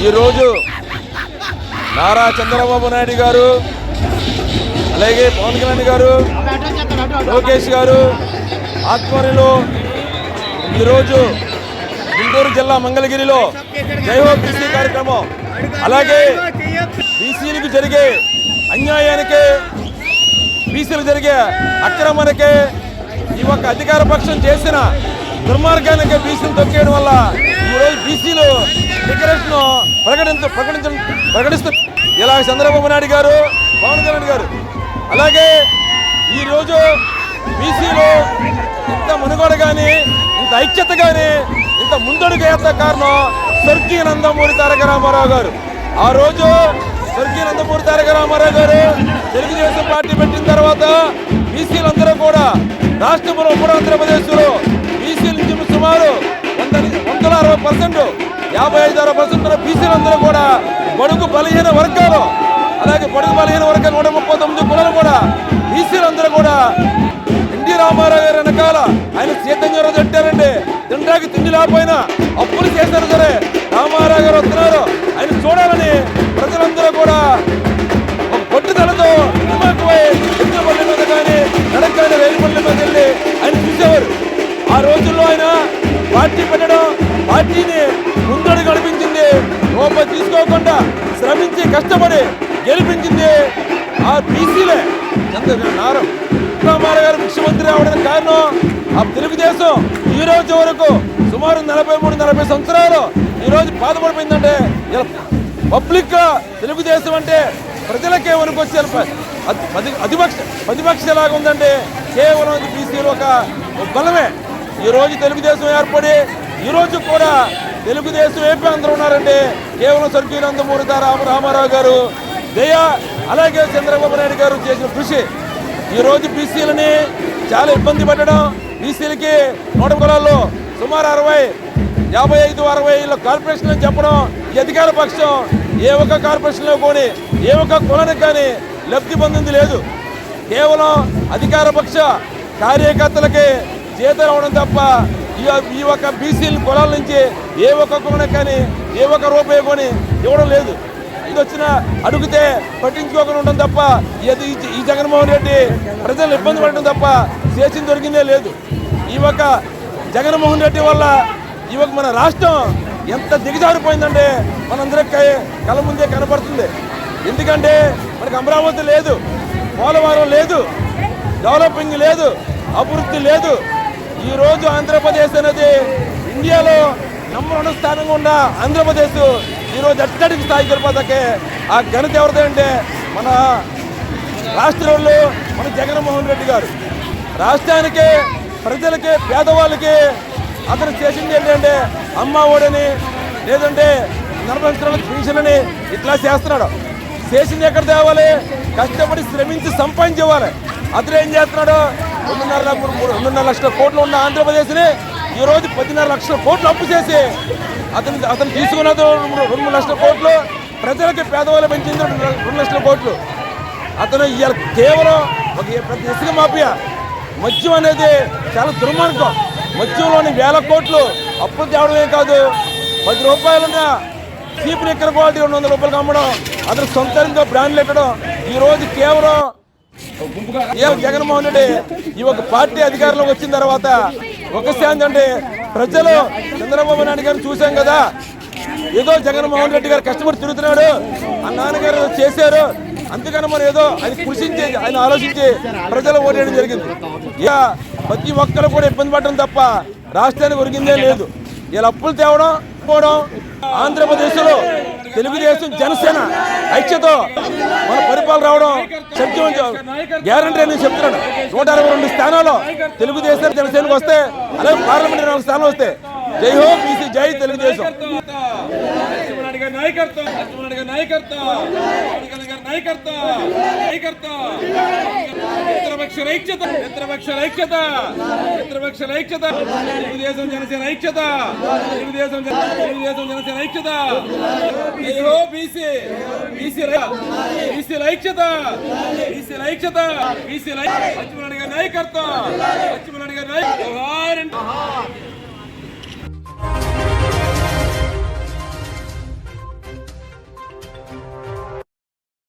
ఈరోజు నారా చంద్రబాబు నాయుడు గారు అలాగే పవన్ కళ్యాణ్ గారు లోకేష్ గారు ఆధ్వర్యంలో ఈరోజు గుంటూరు జిల్లా మంగళగిరిలో జైహో బీసీ కార్యక్రమం. అలాగే బీసీలకు జరిగే అన్యాయానికి బీసీలు జరిగే అక్రమానికి ఈ యొక్క అధికార పక్షం చేసిన దుర్మార్గానికి బీసీలు తొక్కేయడం వల్ల ఈరోజు బీసీలు డిక్లరేషన్ ప్రకటించ ప్రకటించ ప్రకటిస్తూ ఇలా చంద్రబాబు నాయుడు గారు పవన్ కళ్యాణ్ గారు. అలాగే ఈరోజు బీసీలు ఇంత మనుగడ కానీ ఇంత ఐక్యత కానీ ఇంత ముందడుగు వేత కారణం స్వర్గీయ నందమూరి తారక రామారావు గారు. ఆ రోజు స్వర్గీయ నందమూరి తారక రామారావు గారు తెలుగుదేశం పార్టీ పెట్టిన తర్వాత బీసీలందరూ కూడా రాష్ట్రంలో ఉమ్మడి ఆంధ్రప్రదేశ్లో పర్సెంట్ యాభై ఐదు అరవై పర్సెంట్ బీసీలందరూ కూడా బడుగు బలహీన వర్గాలు అలాగే బడుగు బలహీన వర్గాలు నూట ముప్పై తొమ్మిది కులాలు కూడా బీసీలందరూ కూడా ఎన్టీ రామారావు గారి వెనకాల ఆయన సీతంగా రోజు పెట్టారండి తినడానికి తిండి లేకపోయినా అప్పులు చేశారు సరే. రామారావు గారు వస్తున్నారు. ఆయన చూడాలని ప్రజలందరూ కూడా పట్టుదలతో నిమ్మకమై ఎత్తుల మీద కానీ నడక కానీ రైలు బండి మీద వెళ్ళి ఆయన చూసేవారు. ఆ రోజుల్లో ఆయన పార్టీ పెట్టడం పార్టీని ముందడు గడిపించింది. రూపాయి తీసుకోకుండా శ్రమించి కష్టపడి గెలిపించింది ఆ బీసీలే. చంద్ర రామారావు గారు ముఖ్యమంత్రి అవడానికి కారణం ఆ తెలుగుదేశం ఈ రోజు వరకు సుమారు నలభై మూడు నలభై సంవత్సరాలు ఈ రోజు బాధపడిపోయిందంటే ఇలా పబ్లిక్గా తెలుగుదేశం అంటే ప్రజలకే వరకు వనుకొచ్చే అధిపక్ష ప్రతిపక్ష ఎలాగా ఉందంటే కేవలం బీసీలు ఒక ఒక బలమే ఈరోజు తెలుగుదేశం ఏర్పడి ఈరోజు కూడా తెలుగుదేశం ఏపీ అందరూ ఉన్నారంటే కేవలం స్వర్గీయ నందమూరి రామారావు గారు దయ అలాగే చంద్రబాబు నాయుడు గారు చేసిన కృషి. ఈరోజు బీసీలని చాలా ఇబ్బంది పెట్టడం బీసీలకి నూట కులాల్లో సుమారు అరవై యాభై ఐదు అరవై ఏళ్ళ కార్పొరేషన్ అని చెప్పడం ఈ అధికార పక్షం. ఏ ఒక్క కార్పొరేషన్లో కానీ ఏ ఒక్క కులానికి కానీ లబ్ధి పొందింది లేదు. కేవలం అధికార పక్ష కార్యకర్తలకి జీతాలు అవడం తప్ప ఈ ఈ ఒక్క బీసీల కులాల నుంచి ఏ ఒక్క కులానికి కానీ ఏ ఒక్క రూపాయి కొని ఇవ్వడం లేదు. ఇది వచ్చిన అడిగితే పట్టించుకోకుండా ఉండడం తప్ప ఇది ఈ జగన్మోహన్ రెడ్డి ప్రజలు ఇబ్బంది పడడం తప్ప చేసింది దొరికిందే లేదు. ఈ యొక్క జగన్మోహన్ రెడ్డి వల్ల ఈ యొక్క మన రాష్ట్రం ఎంత దిగజారిపోయిందంటే మనందరికీ కళ ముందే కనపడుతుంది. ఎందుకంటే మనకి అమరావతి లేదు పోలవరం లేదు డెవలపింగ్ లేదు అభివృద్ధి లేదు. ఈరోజు ఆంధ్రప్రదేశ్ అనేది ఇండియాలో నెంబర్ వన్ స్థానంగా ఉన్న ఆంధ్రప్రదేశ్. ఈరోజు అత్యధిక స్థాయికి వెళ్ళిపోతాకే ఆ ఘనత ఎవరిదంటే మన రాష్ట్రంలో మన జగన్మోహన్ రెడ్డి గారు. రాష్ట్రానికి ప్రజలకి పేదవాళ్ళకి అతను చేసింది ఏంటంటే అమ్మ ఓడని లేదంటే నలభై సంవత్సరాల అని ఇట్లా చేస్తున్నాడు. చేసింది ఎక్కడ తేవాలి? కష్టపడి శ్రమించి సంపాదించేవాలి అతను ఏం చేస్తున్నాడు? రెండున్నర మూడు- రెండున్నర లక్షల కోట్లు ఉన్న ఆంధ్రప్రదేశ్ని ఈ రోజు పదిన్నర లక్షల కోట్లు అప్పు చేసి అతను అతను తీసుకున్న రెండు లక్షల కోట్లు ప్రజలకి పేదవాళ్ళు పెంచింది రెండు లక్షల కోట్లు. అతను ఇవాళ కేవలం ఒక ప్రతి ఇసుక మాఫియా. మద్యం అనేది చాలా దుర్మార్గం. మద్యంలోని వేల కోట్లు అప్పులు తేవడమే కాదు. పది రూపాయలున్న చీప్ నిక్కర క్వాలిటీ రెండు వందల రూపాయలకు అమ్మడం అతను సొంతంగా బ్రాండ్లు పెట్టడం ఈ రోజు కేవలం ఏ జగన్మోహన్ రెడ్డి? ఈ ఒక పార్టీ అధికారంలోకి వచ్చిన తర్వాత ఒక శాంతి అంటే ప్రజలు చంద్రబాబు నాయుడు గారిని చూసాం కదా. ఏదో జగన్మోహన్ రెడ్డి గారు కష్టపడి తిరుగుతున్నాడు ఆ నాన్నగారు చేశారు అందుకని మరి ఏదో అది కృషించి ఆయన ఆలోచించి ప్రజలు ఓటేయడం జరిగింది. ఇక ప్రతి ఒక్కరు కూడా ఇబ్బంది పడడం తప్ప రాష్ట్రానికి ఒరిగిందే లేదు. ఇలా అప్పులు తేవడం పోవడం ఆంధ్రప్రదేశ్లో తెలుగుదేశం జనసేన ఐక్యతో మన పరిపాలన రావడం సత్యం గ్యారంటీ అని చెప్తున్నాడు నూట అరవై రెండు స్థానాలు తెలుగుదేశం జనసేనకు వస్తే అలాగే పార్లమెంట్ నాలుగు స్థానాలు వస్తే. జై హో బీసీ జై తెలుగుదేశం. గారి నాయకత్వం లక్ష్మణ్ గారి నాయకత్వం పవన్ గారి నాయకత్వం నాయకత్వం. మిత్రపక్ష ఐక్యత మిత్రపక్ష ఐక్యత మిత్రపక్ష ఐక్యత. తెలుగుదేశం జనసేన ఐక్యత తెలుగుదేశం తెలుగుదేశం జనసేన ఐక్యత. బీసీ బీసీ బీసీల ఐక్యత బీసీల ఐక్యత బీసీల లక్ష్మణ్ గారి నాయకత్వం లక్ష్మణ్ గారి నాయకత్వం.